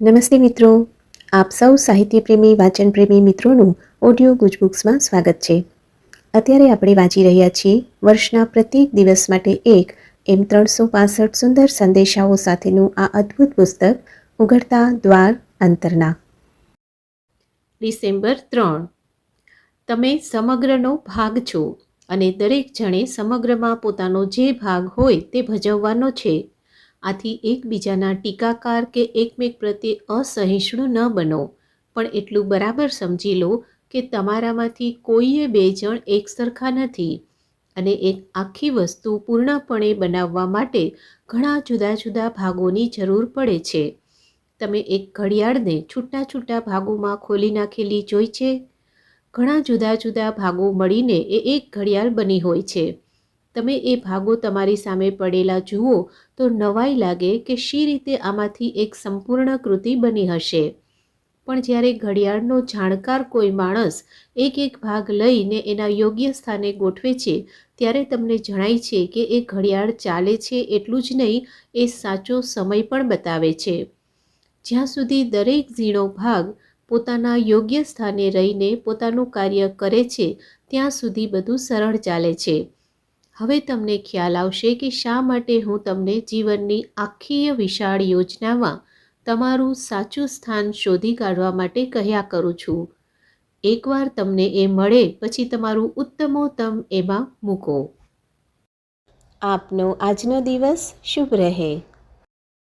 નમસ્તે મિત્રો. આપ સૌ સાહિત્યપ્રેમી, વાચનપ્રેમી મિત્રોનું ઓડિયો ગુજબુક્સમાં સ્વાગત છે. અત્યારે આપણે વાંચી રહ્યા છીએ વર્ષના પ્રત્યેક દિવસ માટે એક એમ ત્રણસો પાસઠ સુંદર સંદેશાઓ સાથેનું આ અદ્ભુત પુસ્તક, ઉઘડતા દ્વાર અંતરના. ડિસેમ્બર ત્રણ. તમે સમગ્રનો ભાગ છો અને દરેક જણે સમગ્રમાં પોતાનો જે ભાગ હોય તે ભજવવાનો છે. આથી એકબીજાના ટીકાકાર કે એકમેક પ્રત્યે અસહિષ્ણુ ન બનો. પણ એટલું બરાબર સમજી લો કે તમારામાંથી કોઈએ બે જણ એક સરખા નથી અને એક આખી વસ્તુ પૂર્ણપણે બનાવવા માટે ઘણા જુદા જુદા ભાગોની જરૂર પડે છે. તમે એક ઘડિયાળને છૂટા છૂટા ભાગોમાં ખોલી નાખેલી જોઈ છે? ઘણા જુદા જુદા ભાગો મળીને એ એક ઘડિયાળ બની હોય છે. તમે એ ભાગો તમારી સામે પડેલા જુઓ તો નવાઈ લાગે કે શી રીતે આમાંથી એક સંપૂર્ણ કૃતિ બની હશે. પણ જ્યારે ઘડિયાળનો જાણકાર કોઈ માણસ એક એક ભાગ લઈને એના યોગ્ય સ્થાને ગોઠવે છે, ત્યારે તમને જણાય છે કે એ ઘડિયાળ ચાલે છે એટલું જ નહીં, એ સાચો સમય પણ બતાવે છે. જ્યાં સુધી દરેક ઝીણો ભાગ પોતાના યોગ્ય સ્થાને રહીને પોતાનું કાર્ય કરે છે, ત્યાં સુધી બધું સરળ ચાલે છે. હવે તમને ખ્યાલ આવશે કે શા માટે હું તમને જીવનની આખી વિશાળ યોજનામાં તમારું સાચું સ્થાન શોધી કાઢવા માટે કહ્યા કરું છું. એકવાર તમને એ મળે, પછી તમારું ઉત્તમોત્તમ એમાં મૂકો. આપનો આજનો દિવસ શુભ રહે.